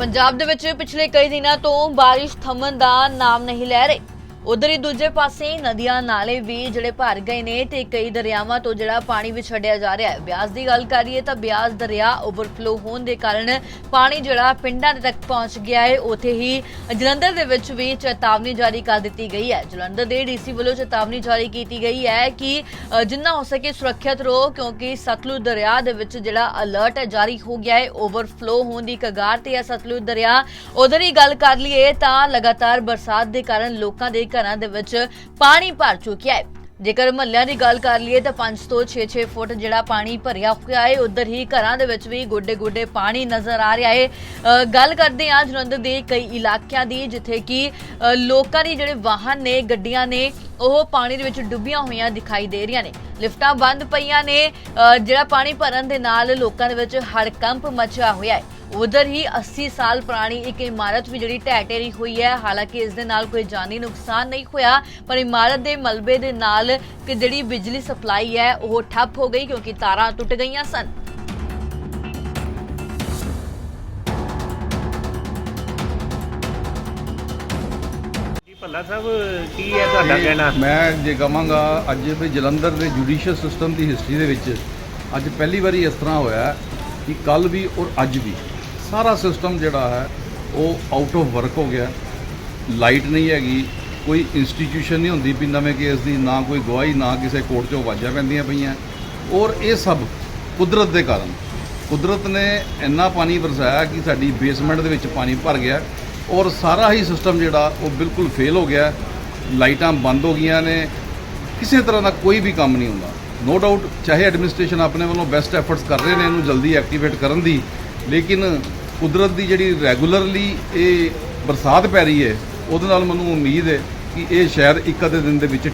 ਪੰਜਾਬ ਦੇ ਵਿੱਚ ਪਿਛਲੇ ਕਈ ਦਿਨਾਂ ਤੋਂ ਬਾਰਿਸ਼ ਥੰਮਣ ਦਾ ਨਾਮ ਨਹੀਂ ਲੈ ਰਹੀ। ਉਧਰ ਹੀ ਦੂਜੇ ਪਾਸੇ ਨਦੀਆਂ ਨਾਲੇ ਵੀ ਜਿਹੜੇ ਭਰ ਗਏ ਨੇ ਤੇ ਕਈ ਦਰਿਆਵਾਂ ਤੋਂ ਜਿਹੜਾ ਪਾਣੀ ਵੀ ਛੱਡਿਆ ਜਾ ਰਿਹਾ ਹੈ। ਬਿਆਸ ਦੀ ਗੱਲ ਕਰੀਏ ਤਾਂ ਬਿਆਸ ਦਰਿਆ ਓਵਰਫਲੋ ਹੋਣ ਦੇ ਕਾਰਨ ਪਾਣੀ ਜਿਹੜਾ ਪਿੰਡਾਂ ਤੱਕ ਪਹੁੰਚ ਗਿਆ ਹੈ। ਉਥੇ ਹੀ ਜਲੰਧਰ ਦੇ ਵਿੱਚ ਵੀ ਚੇਤਾਵਨੀ ਜਾਰੀ ਕਰ ਦਿੱਤੀ ਗਈ ਹੈ। ਜਲੰਧਰ ਦੇ ਡੀਸੀ ਵੱਲੋਂ ਚੇਤਾਵਨੀ ਜਾਰੀ ਕੀਤੀ ਗਈ ਹੈ ਕਿ ਜਿੰਨਾ ਹੋ ਸਕੇ ਸੁਰੱਖਿਅਤ ਰਹੋ ਕਿਉਂਕਿ ਸਤਲੁਜ ਦਰਿਆ ਦੇ ਵਿੱਚ ਜਿਹੜਾ ਅਲਰਟ ਹੈ, ਜਾਰੀ ਹੋ ਗਿਆ ਹੈ। ਓਵਰਫਲੋ ਹੋਣ ਦੀ ਕਗਾਰ ਤੇ ਹੈ ਸਤਲੁਜ ਦਰਿਆ। ਉਧਰ ਹੀ ਗੱਲ ਕਰ ਲਈਏ ਤਾਂ ਲਗਾਤਾਰ ਬਰਸਾਤ ਦੇ ਕਾਰਨ ਲੋਕਾਂ ਦੇ ਘਰਾਂ ਦੇ ਵਿੱਚ ਪਾਣੀ ਭਰ ਚੁੱਕਿਆ ਹੈ। ਜੇਕਰ ਮਹੱਲਿਆਂ ਦੀ ਗੱਲ ਕਰ ਲਈਏ ਤਾਂ 5 ਤੋਂ 6-6 ਫੁੱਟ ਜਿਹੜਾ ਪਾਣੀ ਭਰਿਆ ਹੋਇਆ ਹੈ ਉਧਰ ਹੀ ਘਰਾਂ ਦੇ ਵਿੱਚ ਵੀ ਗੋਡੇ-ਗੋਡੇ ਪਾਣੀ ਨਜ਼ਰ ਆ ਰਿਹਾ ਹੈ। ਗੱਲ ਕਰਦੇ ਹਾਂ ਜਲੰਧਰ ਦੇ ਕਈ ਇਲਾਕਿਆਂ ਦੀ ਜਿੱਥੇ ਕਿ ਲੋਕਾਂ ਦੀ ਜਿਹੜੇ ਵਾਹਨ ਨੇ ਗੱਡੀਆਂ ਨੇ ਉਹ ਪਾਣੀ ਦੇ ਵਿੱਚ ਡੁੱਬੀਆਂ ਹੋਈਆਂ ਦਿਖਾਈ ਦੇ ਰਹੀਆਂ ਨੇ। ਲਿਫਟਾਂ ਬੰਦ ਪਈਆਂ ਨੇ ਅ, ਜਿਹੜਾ ਪਾਣੀ ਭਰਨ ਦੇ ਨਾਲ ਲੋਕਾਂ ਦੇ ਵਿੱਚ ਹੜਕੰਪ ਮਚਿਆ ਹੋਇਆ ਹੈ। ਉਧਰ ਹੀ 80 ਸਾਲ ਪੁਰਾਣੀ ਇੱਕ ਇਮਾਰਤ ਵੀ ਜਿਹੜੀ ਢਹਿ ਢੇਰੀ ਹੋਈ ਹੈ। ਹਾਲਾਂਕਿ ਇਸ ਦੇ ਨਾਲ ਕੋਈ ਜਾਨੀ ਨੁਕਸਾਨ ਨਹੀਂ ਹੋਇਆ ਪਰ ਇਮਾਰਤ ਦੇ ਮਲਬੇ ਦੇ ਨਾਲ ਕਿ ਜਿਹੜੀ ਬਿਜਲੀ ਸਪਲਾਈ ਹੈ ਉਹ ਠੱਪ ਹੋ ਗਈ ਕਿਉਂਕਿ ਤਾਰਾਂ ਟੁੱਟ ਗਈਆਂ ਸਨ। ਜੀ ਭੱਲਾ ਸਾਹਿਬ ਕੀ ਹੈ ਤੁਹਾਡਾ ਕਹਿਣਾ? ਮੈਂ ਜੇ ਕਹਾਂਗਾ ਅੱਜ ਵੀ ਜਲੰਧਰ ਦੇ ਜੁਡੀਸ਼ੀਅਲ ਸਿਸਟਮ ਦੀ ਹਿਸਟਰੀ ਦੇ ਵਿੱਚ ਅੱਜ ਪਹਿਲੀ ਵਾਰੀ ਇਸ ਤਰ੍ਹਾਂ ਹੋਇਆ ਕਿ ਕੱਲ ਵੀ ਔਰ ਅੱਜ ਵੀ। ਸਾਰਾ ਸਿਸਟਮ ਜਿਹੜਾ ਹੈ, ਉਹ ਆਊਟ ਆਫ ਵਰਕ ਹੋ ਗਿਆ। ਲਾਈਟ ਨਹੀਂ ਹੈਗੀ, ਕੋਈ ਇੰਸਟੀਟਿਊਸ਼ਨ ਨਹੀਂ ਹੁੰਦੀ ਵੀ ਨਵੇਂ ਕੇਸ ਦੀ, ਨਾ ਕੋਈ ਗਵਾਹੀ, ਨਾ ਕਿਸੇ ਕੋਰਟ 'ਚੋਂ ਆਵਾਜ਼ਾਂ ਪੈਂਦੀਆਂ ਪਈਆਂ। ਔਰ ਇਹ ਸਭ ਕੁਦਰਤ ਦੇ ਕਾਰਨ। ਕੁਦਰਤ ਨੇ ਇੰਨਾ ਪਾਣੀ ਵਰਸਾਇਆ ਕਿ ਸਾਡੀ ਬੇਸਮੈਂਟ ਦੇ ਵਿੱਚ ਪਾਣੀ ਭਰ ਗਿਆ। ਔਰ ਸਾਰਾ ਹੀ ਸਿਸਟਮ ਜਿਹੜਾ, ਉਹ ਬਿਲਕੁਲ ਫੇਲ ਹੋ ਗਿਆ। ਲਾਈਟਾਂ ਬੰਦ ਹੋ ਗਈਆਂ ਨੇ। ਕਿਸੇ ਤਰ੍ਹਾਂ ਦਾ ਕੋਈ ਵੀ ਕੰਮ ਨਹੀਂ ਹੁੰਦਾ। ਨੋ ਡਾਊਟ ਚਾਹੇ ਐਡਮਿਨਿਸਟ੍ਰੇਸ਼ਨ ਆਪਣੇ ਵੱਲੋਂ ਬੈਸਟ ਐਫਰਟਸ ਕਰ ਰਹੇ ਨੇ, ਇਹਨੂੰ ਜਲਦੀ ਐਕਟੀਵੇਟ ਕਰਨ ਦੀ, ਲੇਕਿਨ ਕੁਦਰਤ ਦੀ ਜਿਹੜੀ ਰੈਗੂਲਰਲੀ ਇਹ ਬਰਸਾਤ ਪੈ ਰਹੀ ਹੈ, ਉਹਦੇ ਨਾਲ ਮੈਨੂੰ ਉਮੀਦ ਹੈ ਕਿ ਇਹ ਸ਼ਾਇਦ ਇੱਕ ਅੱਧੇ ਦਿਨ ਦੇ ਵਿੱਚ